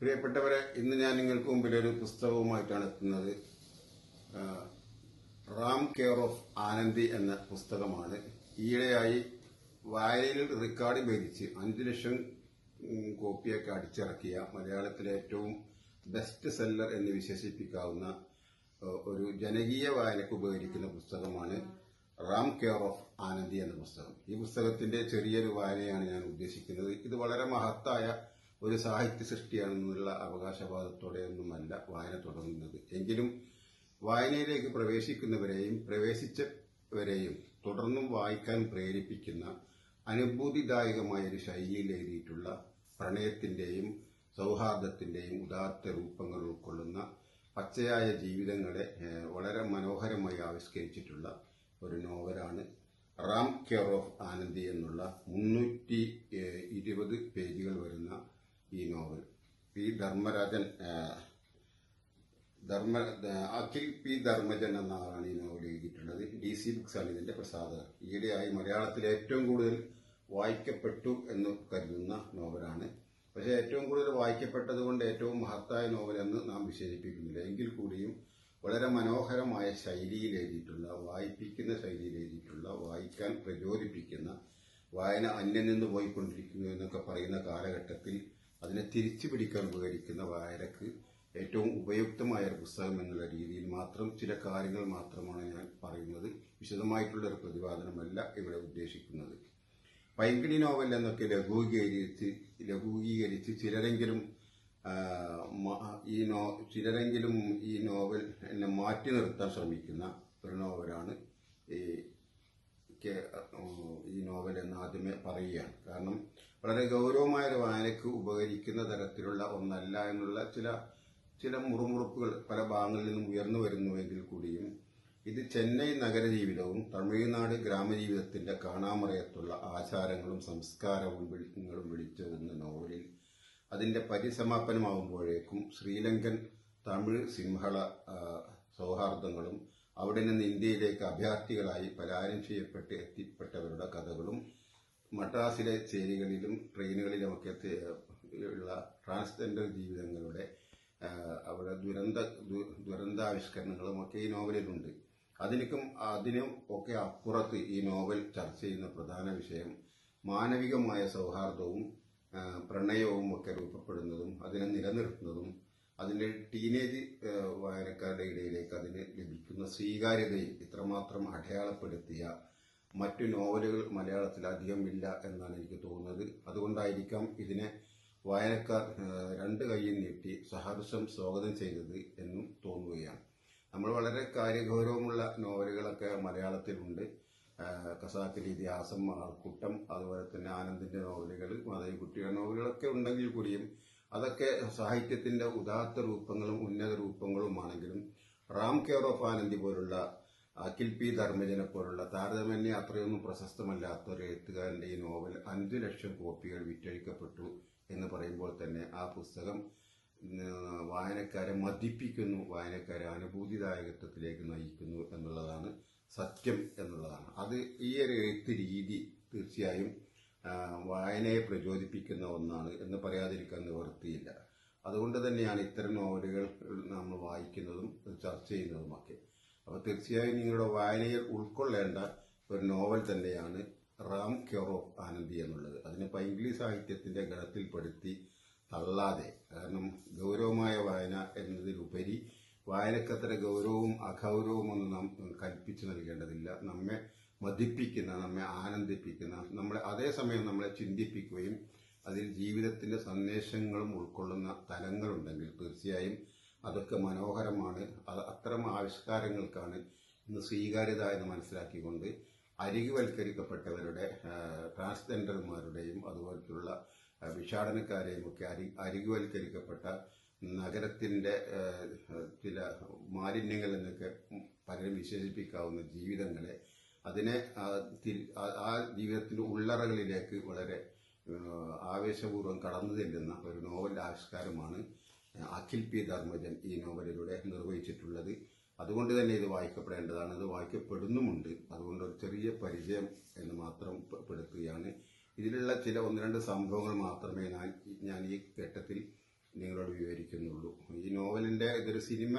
പ്രിയപ്പെട്ടവരെ ഇന്ന് ഞാൻ നിങ്ങൾക്ക് മുമ്പിൽ ഒരു പുസ്തകവുമായിട്ടാണ് എത്തുന്നത്. റാം കെയർ ഓഫ് ആനന്ദി എന്ന പുസ്തകമാണ്. ഈയിടെയായി വായനയിൽ റെക്കോർഡ് ഭേദിച്ച് അഞ്ചു ലക്ഷം കോപ്പിയൊക്കെ അടിച്ചിറക്കിയ മലയാളത്തിലെ ഏറ്റവും ബെസ്റ്റ് സെല്ലർ എന്ന് വിശേഷിപ്പിക്കാവുന്ന ഒരു ജനകീയ വായനയ്ക്ക് ഉപകരിക്കുന്ന പുസ്തകമാണ് റാം കെയർ ഓഫ് ആനന്ദി എന്ന പുസ്തകം. ഈ പുസ്തകത്തിന്റെ ചെറിയൊരു വായനയാണ് ഞാൻ ഉദ്ദേശിക്കുന്നത്. ഇത് വളരെ മഹത്തായ ഒരു സാഹിത്യ സൃഷ്ടിയാണെന്നുള്ള അവകാശവാദത്തോടെയൊന്നുമല്ല വായന തുടങ്ങുന്നത്. എങ്കിലും വായനയിലേക്ക് പ്രവേശിക്കുന്നവരെയും പ്രവേശിച്ചവരെയും തുടർന്നും വായിക്കാൻ പ്രേരിപ്പിക്കുന്ന അനുഭൂതിദായകമായ ഒരു ശൈലിയിൽ എഴുതിയിട്ടുള്ള പ്രണയത്തിന്റെയും സൗഹാർദ്ദത്തിന്റെയും ഉദാത്ത രൂപങ്ങൾ ഉൾക്കൊള്ളുന്ന പച്ചയായ ജീവിതങ്ങളെ വളരെ മനോഹരമായി ആവിഷ്കരിച്ചിട്ടുള്ള ഒരു നോവലാണ് റാം കെയർ ഓഫ് ആനന്ദി എന്നുള്ള മുന്നൂറ്റി ഇരുപത് പേജുകൾ വരുന്ന ഈ novel. P Dharmarajan Dharma Akhil P Dharmajan എന്ന ആളാണ് ഈ നോവൽ എഴുതിയിട്ടുള്ളത്. ഡി സി ബുക്സാണ് ഇതിന്റെ പ്രസാധകർ. ഈയിടെയായി മലയാളത്തിൽ ഏറ്റവും കൂടുതൽ വായിക്കപ്പെട്ടു എന്ന് കരുതുന്ന നോവലാണ്. പക്ഷേ ഏറ്റവും കൂടുതൽ വായിക്കപ്പെട്ടത് കൊണ്ട് ഏറ്റവും മഹത്തായ നോവലെന്ന് നാം വിശേഷിപ്പിക്കുന്നില്ല. എങ്കിൽ കൂടിയും വളരെ മനോഹരമായ ശൈലിയിൽ എഴുതിയിട്ടുള്ള വായിപ്പിക്കുന്ന ശൈലിയിൽ എഴുതിയിട്ടുള്ള വായിക്കാൻ പ്രചോദിപ്പിക്കുന്ന വായന അന്യം നിന്ന് പോയിക്കൊണ്ടിരിക്കുന്നു എന്നൊക്കെ പറയുന്ന കാലഘട്ടത്തിൽ അതിനെ തിരിച്ചു പിടിക്കാൻ ഉപകരിക്കുന്ന വായനക്ക് ഏറ്റവും ഉപയുക്തമായ ഒരു പുസ്തകം എന്നുള്ള രീതിയിൽ മാത്രം ചില കാര്യങ്ങൾ മാത്രമാണ് ഞാൻ പറയുന്നത്. വിശദമായിട്ടുള്ള ഒരു പ്രതിപാദനമല്ല ഇവിടെ ഉദ്ദേശിക്കുന്നത്. പൈങ്കിളി നോവൽ എന്നൊക്കെ ലഘൂകീകരിച്ച് ലഘൂകീകരിച്ച് ചിലരെങ്കിലും ഈ നോ ചിലരെങ്കിലും ഈ നോവൽ എന്നെ മാറ്റി നിർത്താൻ ശ്രമിക്കുന്ന ഒരു നോവലാണ് ഈ ഈ നോവൽ എന്ന് ആദ്യമേ പറയുകയാണ്. കാരണം വളരെ ഗൗരവമായ ഒരു വായനയ്ക്ക് ഉപകരിക്കുന്ന തരത്തിലുള്ള ഒന്നല്ല എന്നുള്ള ചില ചില മുറുമുറുപ്പുകൾ പല ഭാഗങ്ങളിൽ നിന്നും ഉയർന്നു വരുന്നുവെങ്കിൽ കൂടിയും ഇത് ചെന്നൈ നഗരജീവിതവും തമിഴ്നാട് ഗ്രാമജീവിതത്തിന്റെ കാണാമറയത്തുള്ള ആചാരങ്ങളും സംസ്കാരവും വിളിങ്ങളും വിളിച്ചെഴുതുന്ന നോവലിൽ അതിന്റെ പരിസമാപനമാകുമ്പോഴേക്കും ശ്രീലങ്കൻ തമിഴ് സിംഹള സൗഹാർദ്ദങ്ങളും അവിടെ നിന്ന് ഇന്ത്യയിലേക്ക് അഭയാർത്ഥികളായി പലായനം ചെയ്യപ്പെട്ട് എത്തിപ്പെട്ടവരുടെ കഥകളും മദ്രാസിലെ ചേരികളിലും ട്രെയിനുകളിലുമൊക്കെ ഉള്ള ട്രാൻസ്ജെൻഡർ ജീവിതങ്ങളുടെ അവിടെ ദുരന്ത ദു- ദുരന്താവിഷ്കരണങ്ങളും ഒക്കെ ഈ നോവലിലുണ്ട്. അതിനും അതിനും ഒക്കെ അപ്പുറത്ത് ഈ നോവൽ ചർച്ച ചെയ്യുന്ന പ്രധാന വിഷയം മാനവികമായ സൗഹാർദ്ദവും പ്രണയവും ഒക്കെ രൂപപ്പെടുന്നതും അതിനെ നിലനിർത്തുന്നതും അതിന്റെ ടീനേജ് വായനക്കാരുടെ ഇടയിലേക്ക് അതിന് ലഭിക്കുന്ന സ്വീകാര്യതയും ഇത്രമാത്രം അടയാളപ്പെടുത്തിയ മറ്റു നോവലുകൾ മലയാളത്തിൽ അധികം ഇല്ല എന്നാണ് എനിക്ക് തോന്നുന്നത്. അതുകൊണ്ടായിരിക്കാം ഇതിനെ വായനക്കാർ രണ്ട് കൈയും നീട്ടി സഹർഷം സ്വാഗതം ചെയ്തത് എന്നും തോന്നുകയാണ്. നമ്മൾ വളരെ കാര്യഗൗരവമുള്ള നോവലുകളൊക്കെ മലയാളത്തിലുണ്ട്. ഖസാക്കിന്റെ ഇതിഹാസം ആൾക്കൂട്ടം അതുപോലെ തന്നെ ആനന്ദിന്റെ നോവലുകൾ മാധവിക്കുട്ടിയുടെ നോവലുകളൊക്കെ ഉണ്ടെങ്കിൽ കൂടിയും അതൊക്കെ സാഹിത്യത്തിന്റെ ഉദാത്ത രൂപങ്ങളും ഉന്നത രൂപങ്ങളുമാണെങ്കിലും റാം കെയർ ഓഫ് ആനന്ദി പോലുള്ള അഖിൽ പി ധർമ്മജനെ പോലുള്ള താരതമ്യ അത്രയൊന്നും പ്രശസ്തമല്ലാത്ത ഒരു എഴുത്തുകാരന്റെ ഈ നോവൽ അഞ്ചു ലക്ഷം കോപ്പികൾ വിറ്റഴിക്കപ്പെട്ടു എന്ന് പറയുമ്പോൾ തന്നെ ആ പുസ്തകം വായനക്കാരെ മതിപ്പിക്കുന്നു വായനക്കാരെ അനുഭൂതിദായകത്വത്തിലേക്ക് നയിക്കുന്നു എന്നുള്ളതാണ് സത്യം എന്നുള്ളതാണ്. അത് ഈ ഒരു എഴുത്ത് രീതി തീർച്ചയായും വായനയെ പ്രചോദിപ്പിക്കുന്ന ഒന്നാണ് എന്ന് പറയാതിരിക്കാൻ നിവൃത്തിയില്ല. അതുകൊണ്ട് തന്നെയാണ് ഇത്തരം നോവലുകൾ നമ്മൾ വായിക്കുന്നതും ചർച്ച ചെയ്യുന്നതുമൊക്കെ. അപ്പോൾ തീർച്ചയായും നിങ്ങളുടെ വായനയിൽ ഉൾക്കൊള്ളേണ്ട ഒരു നോവൽ തന്നെയാണ് റാം കെറോ ആനന്ദി എന്നുള്ളത്. അതിനെ ഇംഗ്ലീഷ് സാഹിത്യത്തിന്റെ ഗണത്തിൽപ്പെടുത്തി തള്ളാതെ കാരണം ഗൗരവമായ വായന എന്നതിലുപരി വായനക്കത്ര ഗൗരവവും അഗൗരവവും ഒന്നും നാം കൽപ്പിച്ചു നൽകേണ്ടതില്ല. നമ്മെ മതിപ്പിക്കുന്ന നമ്മെ ആനന്ദിപ്പിക്കുന്ന നമ്മളെ അതേസമയം നമ്മളെ ചിന്തിപ്പിക്കുകയും അതിൽ ജീവിതത്തിന്റെ സന്ദേശങ്ങളും ഉൾക്കൊള്ളുന്ന തലങ്ങളുണ്ടെങ്കിൽ തീർച്ചയായും അതൊക്കെ മനോഹരമാണ്. അത് അത്തരം ആവിഷ്കാരങ്ങൾക്കാണ് ഇന്ന് സ്വീകാര്യത എന്ന് മനസ്സിലാക്കിക്കൊണ്ട് അരികുവൽക്കരിക്കപ്പെട്ടവരുടെ ട്രാൻസ്ജെൻഡർമാരുടെയും അതുപോലത്തുള്ള വിഷാടനക്കാരെയും ഒക്കെ അരി അരികുവൽക്കരിക്കപ്പെട്ട നഗരത്തിന്റെ ചില മാലിന്യങ്ങൾ എന്നൊക്കെ പലരും വിശേഷിപ്പിക്കാവുന്ന ജീവിതങ്ങളെ അതിനെ ആ, ജീവിതത്തിന്റെ ഉള്ളറകളിലേക്ക് വളരെ ആവേശപൂർവം കടന്നു ചെല്ലുന്ന ഒരു നോവൽ ആവിഷ്കാരമാണ് അഖിൽ പി ധർമ്മജൻ ഈ നോവലിലൂടെ നിർവഹിച്ചിട്ടുള്ളത്. അതുകൊണ്ട് തന്നെ ഇത് വായിക്കപ്പെടേണ്ടതാണ്. ഇത് വായിക്കപ്പെടുന്നുമുണ്ട്. അതുകൊണ്ട് ഒരു ചെറിയ പരിചയം എന്ന് മാത്രം പെടുത്തുകയാണ്. ഇതിലുള്ള ചില ഒന്ന് രണ്ട് സംഭവങ്ങൾ മാത്രമേ ഞാൻ ഞാൻ ഈ ഘട്ടത്തിൽ നിങ്ങളോട് വിവരിക്കുന്നുള്ളൂ. ഈ നോവലിന്റെ ഇതൊരു സിനിമ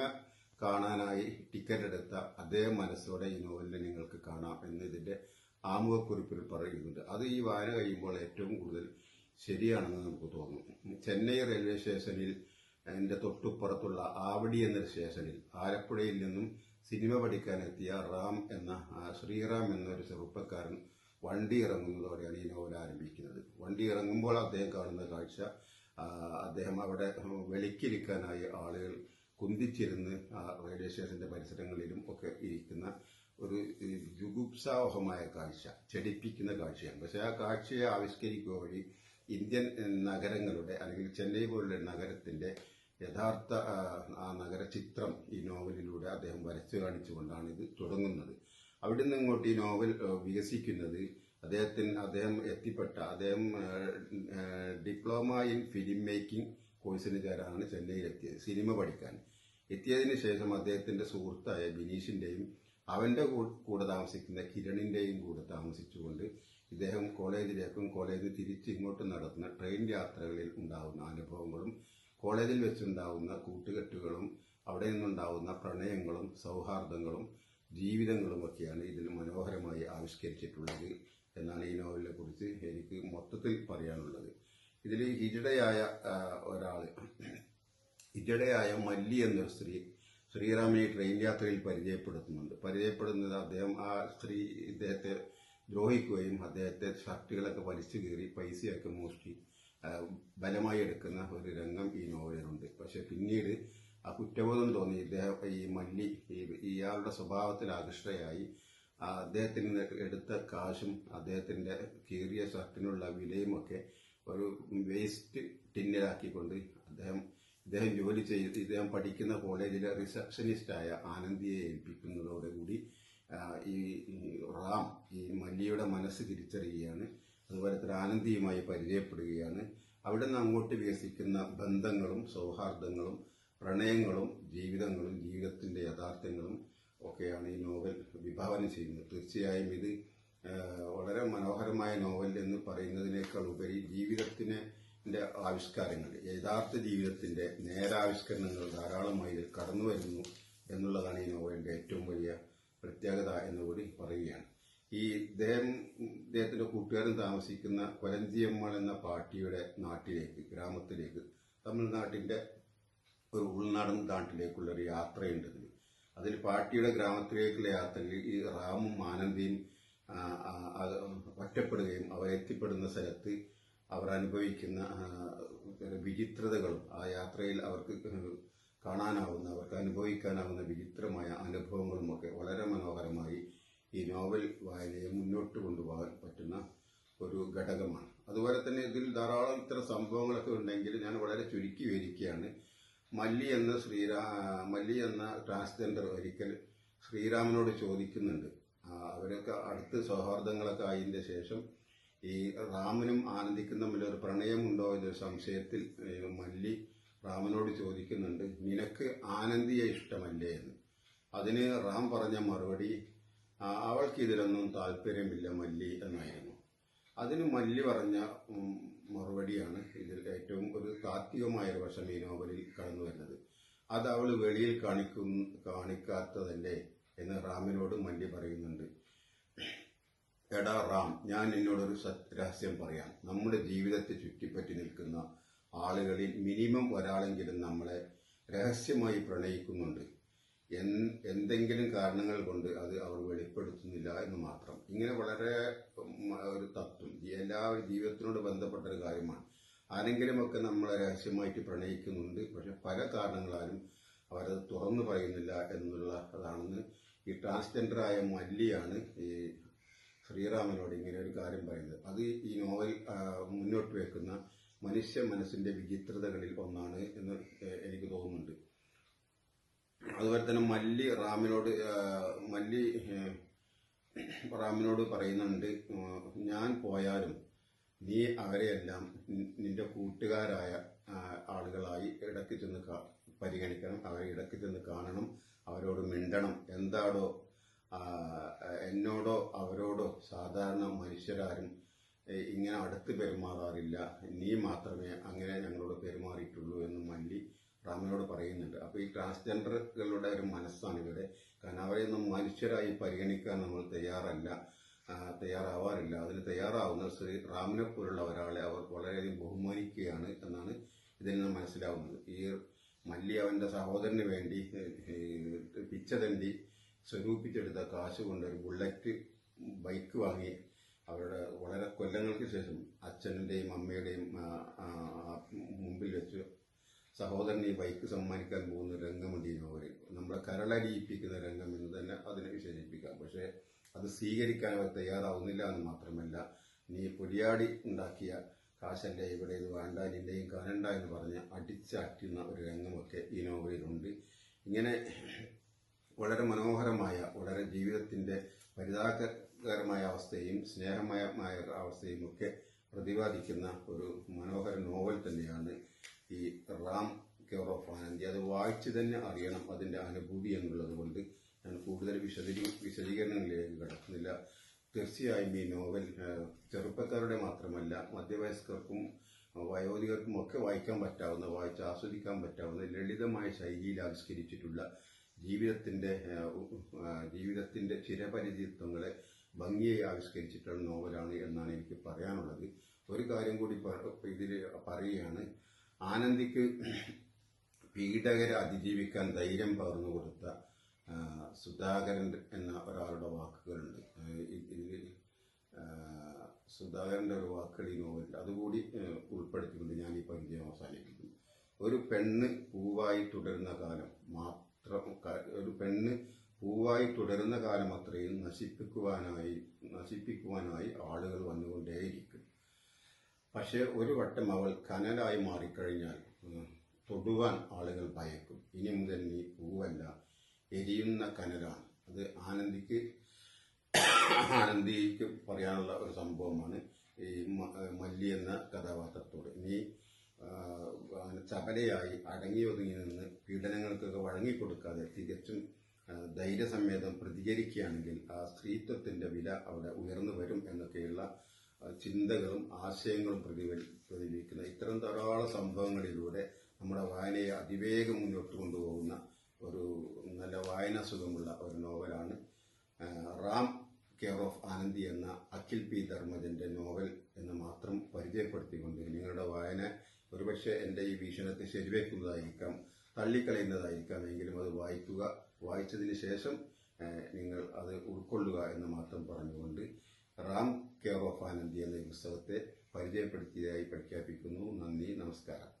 കാണാനായി ടിക്കറ്റ് എടുത്ത അതേ മനസ്സോടെ ഈ നോവലിനെ നിങ്ങൾക്ക് കാണാം എന്ന് ഇതിന്റെ ആമുഖക്കുറിപ്പിൽ പറയുന്നുണ്ട്. അത് ഈ വായന കഴിയുമ്പോൾ ഏറ്റവും കൂടുതൽ ശരിയാണെന്ന് നമുക്ക് തോന്നുന്നു ചെന്നൈ റെയിൽവേ സ്റ്റേഷനിൽ എന്റെ തൊട്ടുപ്പുറത്തുള്ള ആവടി എന്ന സ്റ്റേഷനിൽ ആലപ്പുഴയിൽ നിന്നും സിനിമ പഠിക്കാൻ എത്തിയ റാം എന്ന ശ്രീറാം എന്നൊരു ചെറുപ്പക്കാരൻ വണ്ടി ഇറങ്ങുന്നതോടെയാണ് ഈ നോവൽ ആരംഭിക്കുന്നത്. വണ്ടി ഇറങ്ങുമ്പോൾ അദ്ദേഹം കാണുന്ന കാഴ്ച അദ്ദേഹം അവിടെ വെളിക്കിരിക്കാനായി ആളുകൾ കുന്തിച്ചിരുന്ന് റെയിൽവേ സ്റ്റേഷന്റെ പരിസരങ്ങളിലും ഒക്കെ ഇരിക്കുന്ന ഒരു ജുഗുപ്സാവഹമായ കാഴ്ച ചെടിപ്പിക്കുന്ന കാഴ്ചയാണ്. പക്ഷെ ആ കാഴ്ചയെ ആവിഷ്കരിക്കുക വഴി ഇന്ത്യൻ നഗരങ്ങളുടെ അല്ലെങ്കിൽ ചെന്നൈ പോലുള്ള നഗരത്തിന്റെ യഥാർത്ഥ ആ, ആ നഗര ചിത്രം ഈ നോവലിലൂടെ അദ്ദേഹം വരച്ചു കാണിച്ചുകൊണ്ടാണ് ഇത് തുടങ്ങുന്നത്. അവിടെ നിന്ന് ഇങ്ങോട്ട് ഈ നോവൽ വികസിക്കുന്നത് അദ്ദേഹത്തിന് അദ്ദേഹം എത്തിപ്പെട്ട അദ്ദേഹം ഡിപ്ലോമ ഇൻ ഫിലിം മേക്കിംഗ് കോഴ്സിന് ചേരാനാണ് ചെന്നൈയിലെത്തിയത് സിനിമ പഠിക്കാൻ. എത്തിയതിനു ശേഷം അദ്ദേഹത്തിന്റെ സുഹൃത്തായ ബിനീഷിന്റെയും അവന്റെ കൂടെ താമസിക്കുന്ന കിരണിന്റെയും കൂടെ താമസിച്ചുകൊണ്ട് ഇദ്ദേഹം കോളേജിലേക്കും കോളേജിൽ തിരിച്ച് ഇങ്ങോട്ട് നടത്തുന്ന ട്രെയിൻ യാത്രകളിൽ ഉണ്ടാകുന്ന അനുഭവങ്ങളും കോളേജിൽ വെച്ചുണ്ടാകുന്ന കൂട്ടുകെട്ടുകളും അവിടെ നിന്നുണ്ടാകുന്ന പ്രണയങ്ങളും സൗഹാർദ്ദങ്ങളും ജീവിതങ്ങളും ഒക്കെയാണ് ഇതിൽ മനോഹരമായി ആവിഷ്കരിച്ചിട്ടുള്ളത് എന്നാണ് ഈ നോവലിനെ കുറിച്ച് എനിക്ക് മൊത്തത്തിൽ പറയാനുള്ളത്. ഇതിൽ ഹിജടയായ ഒരാൾ ഹിജടയായ മല്ലി എന്നൊരു സ്ത്രീ ശ്രീറാമിനെ ട്രെയിൻ യാത്രയിൽ പരിചയപ്പെടുത്തുന്നുണ്ട്. പരിചയപ്പെടുന്നത് അദ്ദേഹം ആ സ്ത്രീ ഇദ്ദേഹത്തെ ദ്രോഹിക്കുകയും അദ്ദേഹത്തെ ഷർട്ടുകളൊക്കെ വലിച്ചു കീറി പൈസയൊക്കെ മോഷ്ടി ബലമായി എടുക്കുന്ന ഒരു രംഗം ഈ നോവലിലുണ്ട്. പക്ഷെ പിന്നീട് ആ കുറ്റബോധം തോന്നി ഇദ്ദേഹം ഈ മല്ലി ഇയാളുടെ സ്വഭാവത്തിൽ ആകൃഷ്ടയായി ആ അദ്ദേഹത്തിൽ എടുത്ത കാശും അദ്ദേഹത്തിന്റെ കീറിയ ഷർട്ടിനുള്ള വിലയും ഒക്കെ ഒരു വേസ്റ്റ് ടിന്നിലാക്കിക്കൊണ്ട് അദ്ദേഹം ഇദ്ദേഹം ജോലി ചെയ്ത് ഇദ്ദേഹം പഠിക്കുന്ന കോളേജിലെ റിസപ്ഷനിസ്റ്റായ ആനന്ദിയെ ഏൽപ്പിക്കുന്നതോടുകൂടി ഈ റാം ഈ മല്ലിയുടെ മനസ്സ് തിരിച്ചറിയുകയാണ്. അതുപോലെ തന്നെ ആനന്ദിയുമായി പരിചയപ്പെടുകയാണ്. അവിടെ നിന്ന് അങ്ങോട്ട് വികസിക്കുന്ന ബന്ധങ്ങളും സൗഹാർദ്ദങ്ങളും പ്രണയങ്ങളും ജീവിതങ്ങളും ജീവിതത്തിന്റെ യഥാർത്ഥങ്ങളും ഒക്കെയാണ് ഈ നോവൽ വിഭാവനം ചെയ്യുന്നത്. തീർച്ചയായും ഇത് വളരെ മനോഹരമായ നോവൽ എന്ന് പറയുന്നതിനേക്കാൾ ഉപരി ജീവിതത്തിന് ന്റെ ആവിഷ്കാരങ്ങൾ യഥാർത്ഥ ജീവിതത്തിന്റെ നേരാവിഷ്കരണങ്ങൾ ധാരാളമായി കടന്നു വരുന്നു എന്നുള്ളതാണ് ഈ നോവലിന്റെ ഏറ്റവും വലിയ പ്രത്യേകത എന്നുകൂടി പറയുകയാണ്. ഈ ഇദ്ദേഹം ഇദ്ദേഹത്തിന്റെ കൂട്ടുകാരൻ താമസിക്കുന്ന കൊലഞ്ചിയമ്മൾ എന്ന പാർട്ടിയുടെ നാട്ടിലേക്ക് ഗ്രാമത്തിലേക്ക് തമിഴ്നാട്ടിന്റെ ഒരു ഉൾനാടൻ നാട്ടിലേക്കുള്ള ഒരു യാത്രയുണ്ട് ഇതിൽ അതിൽ പാർട്ടിയുടെ ഗ്രാമത്തിലേക്കുള്ള യാത്രയിൽ ഈ റാമും ആനന്ദിയും ഒറ്റപ്പെടുകയും അവർ എത്തിപ്പെടുന്ന സ്ഥലത്ത് അവർ അനുഭവിക്കുന്ന വിചിത്രതകളും ആ യാത്രയിൽ അവർക്ക് കാണാനാവുന്ന അവർക്ക് അനുഭവിക്കാനാവുന്ന വിചിത്രമായ അനുഭവങ്ങളുമൊക്കെ വളരെ മനോഹരമായി ഈ നോവൽ വായനയെ മുന്നോട്ട് കൊണ്ടുപോകാൻ പറ്റുന്ന ഒരു ഘടകമാണ്. അതുപോലെ തന്നെ ഇതിൽ ധാരാളം ഇത്തരം സംഭവങ്ങളൊക്കെ ഉണ്ടെങ്കിൽ ഞാൻ വളരെ ചുരുക്കി വിവരിക്കുകയാണ്. മല്ലി എന്ന ശ്രീരാ മല്ലി എന്ന ട്രാൻസ്ജെൻഡർ ഒരിക്കൽ ശ്രീരാമനോട് ചോദിക്കുന്നുണ്ട്. അവരൊക്കെ അടുത്ത് സൗഹാർദ്ദങ്ങളൊക്കെ ആയതിന്റെ ശേഷം ഈ റാമനും ആനന്ദിക്കുന്ന ഒരു പ്രണയമുണ്ടോ എന്നൊരു സംശയത്തിൽ മല്ലി റാമനോട് ചോദിക്കുന്നുണ്ട് നിനക്ക് ആനന്ദിയെ ഇഷ്ടമല്ലേ? എന്ന്. അതിന് റാം പറഞ്ഞ മറുപടി "ആ, അവൾക്ക് ഇതിലൊന്നും താല്പര്യമില്ല മല്ലി എന്നായിരുന്നു. അതിന് മല്ലി പറഞ്ഞ മറുപടിയാണ് ഇതിൽ ഏറ്റവും ഒരു താത്വികമായ ഒരു വശം ഈ നോവലിൽ കടന്നു വരുന്നത്. അത് അവൾ വെളിയിൽ കാണിക്കും കാണിക്കാത്തതല്ലേ എന്ന് റാമിനോട് മല്ലി പറയുന്നുണ്ട്. എടാ റാം ഞാൻ നിന്നോടൊരു രഹസ്യം പറയാം. നമ്മുടെ ജീവിതത്തെ ചുറ്റിപ്പറ്റി നിൽക്കുന്ന ആളുകളിൽ മിനിമം ഒരാളെങ്കിലും നമ്മളെ രഹസ്യമായി പ്രണയിക്കുന്നുണ്ട്. എന്തെങ്കിലും കാരണങ്ങൾ കൊണ്ട് അത് അവർ വെളിപ്പെടുത്തുന്നില്ല എന്ന് മാത്രം. ഇങ്ങനെ വളരെ ഒരു തത്വം. എല്ലാ ജീവിതത്തിനോട് ബന്ധപ്പെട്ട ഒരു കാര്യമാണ്. ആരെങ്കിലുമൊക്കെ നമ്മളെ രഹസ്യമായിട്ട് പ്രണയിക്കുന്നുണ്ട്. പക്ഷെ പല കാരണങ്ങളാലും അവരത് തുറന്നു പറയുന്നില്ല എന്നുള്ളതാണെന്ന് ഈ ട്രാൻസ്ജെൻഡറായ മല്ലിയാണ് ഈ ശ്രീറാമനോട് ഇങ്ങനെ ഒരു കാര്യം പറയുന്നത്. അത് ഈ നോവൽ മുന്നോട്ട് വെക്കുന്ന മനുഷ്യ മനസ്സിന്റെ വിചിത്രതകളിൽ ഒന്നാണ് എന്ന് എനിക്ക് തോന്നുന്നുണ്ട്. അതുപോലെ തന്നെ മല്ലി റാമിനോട് മല്ലി റാമിനോട് പറയുന്നുണ്ട് ഞാൻ പോയാലും നീ അവരെയെല്ലാം നിന്റെ കൂട്ടുകാരായ ആളുകളായി ഇടയ്ക്ക് ചെന്ന് പരിഗണിക്കണം അവരെ ഇടയ്ക്ക് ചെന്ന് കാണണം അവരോട് മിണ്ടണം. എന്താടോ എന്നോടോ അവരോടോ സാധാരണ മനുഷ്യരാരും ഇങ്ങനെ അടുത്ത് പെരുമാറാറില്ല. നീ മാത്രമേ അങ്ങനെ ഞങ്ങളോട് പെരുമാറിയിട്ടുള്ളൂ എന്ന് മല്ലി റാമിനോട് പറയുന്നുണ്ട്. അപ്പോൾ ഈ ട്രാൻസ്ജെൻഡറുകളുടെ ഒരു മനസ്സാണ് ഇവിടെ കാരണം അവരെയൊന്നും മനുഷ്യരായി പരിഗണിക്കാൻ നമ്മൾ തയ്യാറല്ല. തയ്യാറാവാറില്ല. അതിന് തയ്യാറാവുന്ന ശ്രീ റാമിനെ പോലുള്ള ഒരാളെ അവർ വളരെയധികം ബഹുമാനിക്കുകയാണ് എന്നാണ് ഇതിൽ നിന്ന് മനസ്സിലാവുന്നത്. ഈ മല്ലി അവന്റെ സഹോദരന് വേണ്ടി പിച്ചതണ്ടി സ്വരൂപിച്ചെടുത്ത കാശ് കൊണ്ട് ഒരു ബുള്ളറ്റ് ബൈക്ക് വാങ്ങി അവരുടെ വളരെ കൊല്ലങ്ങൾക്ക് ശേഷം അച്ഛന്റെയും അമ്മയുടെയും മുമ്പിൽ വെച്ച് സഹോദരനെ ഈ ബൈക്ക് സമ്മാനിക്കാൻ പോകുന്ന രംഗമുണ്ട് ഈ നോവലിൽ നമ്മളെ കരളടിയിപ്പിക്കുന്ന രംഗം എന്ന് തന്നെ അതിനെ വിശേഷിപ്പിക്കാം. പക്ഷേ അത് സ്വീകരിക്കാൻ അവർ തയ്യാറാവുന്നില്ല എന്ന് മാത്രമല്ല നീ പൊരിയാടി ഉണ്ടാക്കിയ കാശന്റെ ഇവിടെ ഇത് വേണ്ട നിന്റെയും കാണണ്ട എന്ന് പറഞ്ഞ് അടിച്ചാറ്റുന്ന ഒരു രംഗമൊക്കെ ഈ നോവലിലുണ്ട് ഇങ്ങനെ വളരെ മനോഹരമായ വളരെ ജീവിതത്തിന്റെ ജീവിതത്തിന്റെ പരിതാപകരമായ അവസ്ഥയും സ്നേഹമയമായ അവസ്ഥയും ഒക്കെ പ്രതിപാദിക്കുന്ന ഒരു മനോഹര നോവൽ തന്നെയാണ് ഈ റാം കെയർ ഓഫ് ആനന്ദി. അത് വായിച്ച് തന്നെ അറിയണം അതിന്റെ അനുഭൂതി എന്നുള്ളത് കൊണ്ട്. ഞാൻ കൂടുതൽ വിശദീ വിശദീകരണങ്ങളിലേക്ക് കടക്കുന്നില്ല. തീർച്ചയായും ഈ നോവൽ ചെറുപ്പക്കാരുടെ മാത്രമല്ല മധ്യവയസ്കർക്കും വയോധികർക്കും ഒക്കെ വായിക്കാൻ പറ്റാവുന്ന വായിച്ച് ആസ്വദിക്കാൻ പറ്റാവുന്ന ലളിതമായ ശൈലിയിൽ ആവിഷ്കരിച്ചിട്ടുള്ള ജീവിതത്തിന്റെ ജീവിതത്തിന്റെ ചിരപരിചിത്വങ്ങളെ ഭംഗിയായി ആവിഷ്കരിച്ചിട്ടുള്ള നോവലാണ് എന്നാണ് എനിക്ക് പറയാനുള്ളത്. ഒരു കാര്യം കൂടി ഇതിൽ പറയുകയാണ്. ആനന്ദിക്ക് പീഡകരെ അതിജീവിക്കാൻ ധൈര്യം പകർന്നു കൊടുത്ത സുധാകരൻ എന്ന ഒരാളുടെ വാക്കുകളുണ്ട്. ഇതിൽ ആ, സുധാകരന്റെ ഒരു വാക്കുകൾ ഈ നോവലിൽ അതുകൂടി ഉൾപ്പെടുത്തിക്കൊണ്ട് ഞാൻ ഈ പരിചയം അവസാനിപ്പിക്കുന്നു. ഒരു പെണ്ണ് പൂവായി തുടരുന്ന കാലം മാത്രം ഒരു പെണ്ണ് പൂവായി തുടരുന്ന കാലം അത്രയും നശിപ്പിക്കുവാനായി നശിപ്പിക്കുവാനായി ആളുകൾ വന്നുകൊണ്ടേയിരിക്കും. പക്ഷേ ഒരു വട്ടം അവൾ കനലായി മാറിക്കഴിഞ്ഞാൽ തൊടുവാൻ ആളുകൾ ഭയക്കും. ഇനി മുതൽ നീ പൂവല്ല എരിയുന്ന കനലാണ്. അത് ആനന്ദിക്ക് ആനന്ദിക്ക് പറയാനുള്ള ഒരു സംഭവമാണ് ഈ മല്ലി എന്ന കഥാപാത്രത്തോട്. നീ ചപലയായി അടങ്ങി ഒതുങ്ങി നിന്ന് പീഡനങ്ങൾക്കൊക്കെ വഴങ്ങിക്കൊടുക്കാതെ തികച്ചും ധൈര്യസമേതം പ്രതികരിക്കുകയാണെങ്കിൽ ആ സ്ത്രീത്വത്തിന്റെ വില അവിടെ ഉയർന്നു വരും എന്നൊക്കെയുള്ള ചിന്തകളും ആശയങ്ങളും പ്രതിഫലി പ്രതിഫലിക്കുന്ന ഇത്തരം ധാരാളം സംഭവങ്ങളിലൂടെ നമ്മുടെ വായനയെ അതിവേഗം മുന്നോട്ട് കൊണ്ടുപോകുന്ന ഒരു നല്ല വായനാ സുഖമുള്ള ഒരു നോവലാണ് റാം കെയർ ഓഫ് ആനന്ദി എന്ന അഖിൽ പി ധർമ്മജന്റെ നോവൽ എന്ന് മാത്രം പരിചയപ്പെടുത്തിക്കൊണ്ട് നിങ്ങളുടെ വായന ഒരുപക്ഷെ എന്റെ ഈ വീക്ഷണത്തെ ശരിവെക്കുന്നതായിരിക്കാം തള്ളിക്കളയുന്നതായിരിക്കാം എങ്കിലും അത് വായിക്കുക വായിച്ചതിന് ശേഷം നിങ്ങൾ അത് ഉൾക്കൊള്ളുക എന്ന് മാത്രം പറഞ്ഞുകൊണ്ട് റാം കെയർ ഓഫ് ആനന്ദി എന്ന പുസ്തകത്തെ പരിചയപ്പെടുത്തിയതായി പ്രഖ്യാപിക്കുന്നു. നന്ദി നമസ്കാരം.